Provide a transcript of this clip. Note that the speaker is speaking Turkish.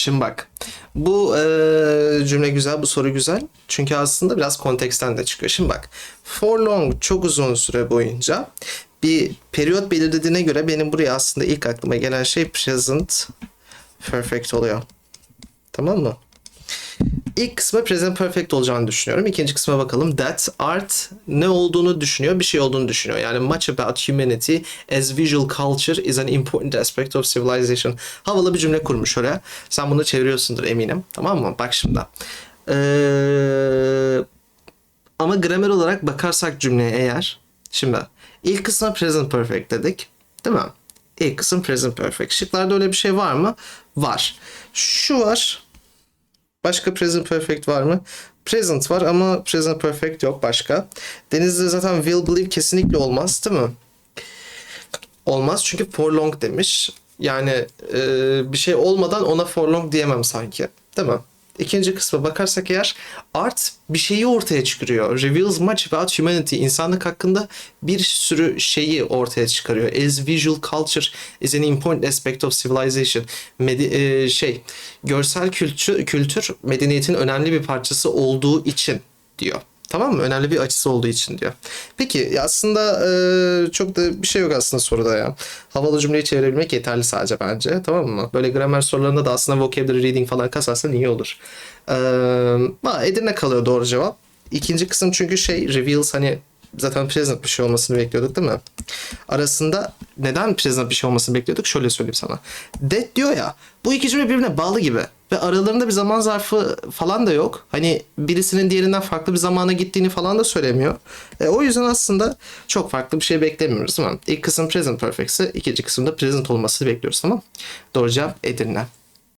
Şimdi bak. Bu e, cümle güzel, bu soru güzel. Çünkü aslında biraz konteksten de çıkıyor. Şimdi bak. For long çok uzun süre boyunca bir periyot belirlediğine göre benim buraya aslında ilk aklıma gelen şey present perfect oluyor. Tamam mı? İlk kısmı present perfect olacağını düşünüyorum. İkinci kısma bakalım. That art ne olduğunu düşünüyor, bir şey olduğunu düşünüyor. Yani much about humanity as visual culture is an important aspect of civilization. Havalı bir cümle kurmuş oraya. Sen bunu çeviriyorsundur eminim. Tamam mı? Bak şimdi. Ee, ama gramer olarak bakarsak cümleye eğer. Şimdi ilk kısma present perfect dedik. Değil mi? İlk kısım present perfect. Şıklarda öyle bir şey var mı? Var. Şu var. Başka present perfect var mı? Present var ama present perfect yok başka. Denizde zaten will believe kesinlikle olmaz değil mi? Olmaz çünkü for long demiş. Yani e, bir şey olmadan ona for long diyemem sanki. Değil mi? İkinci kısma bakarsak eğer art bir şeyi ortaya çıkarıyor. Reveals much about humanity. İnsanlık hakkında bir sürü şeyi ortaya çıkarıyor. As visual culture is an important aspect of civilization. Medi- e, şey, görsel kültür, kültür medeniyetin önemli bir parçası olduğu için diyor. Tamam mı? Önemli bir açısı olduğu için diyor. Peki aslında e, çok da bir şey yok aslında soruda ya. Havalı cümleyi çevirebilmek yeterli sadece bence. Tamam mı? Böyle gramer sorularında da aslında vocabulary reading falan kasarsan iyi olur. E, ha, Edirne kalıyor doğru cevap. İkinci kısım çünkü şey reveals hani zaten present bir şey olmasını bekliyorduk değil mi? Arasında neden present bir şey olmasını bekliyorduk? Şöyle söyleyeyim sana. That diyor ya bu iki cümle birbirine bağlı gibi. Ve aralarında bir zaman zarfı falan da yok. Hani birisinin diğerinden farklı bir zamana gittiğini falan da söylemiyor. E, o yüzden aslında çok farklı bir şey beklemiyoruz. Tamam. İlk kısım present perfect ise ikinci kısımda present olmasını bekliyoruz tamam. Doğru cevap Edirne.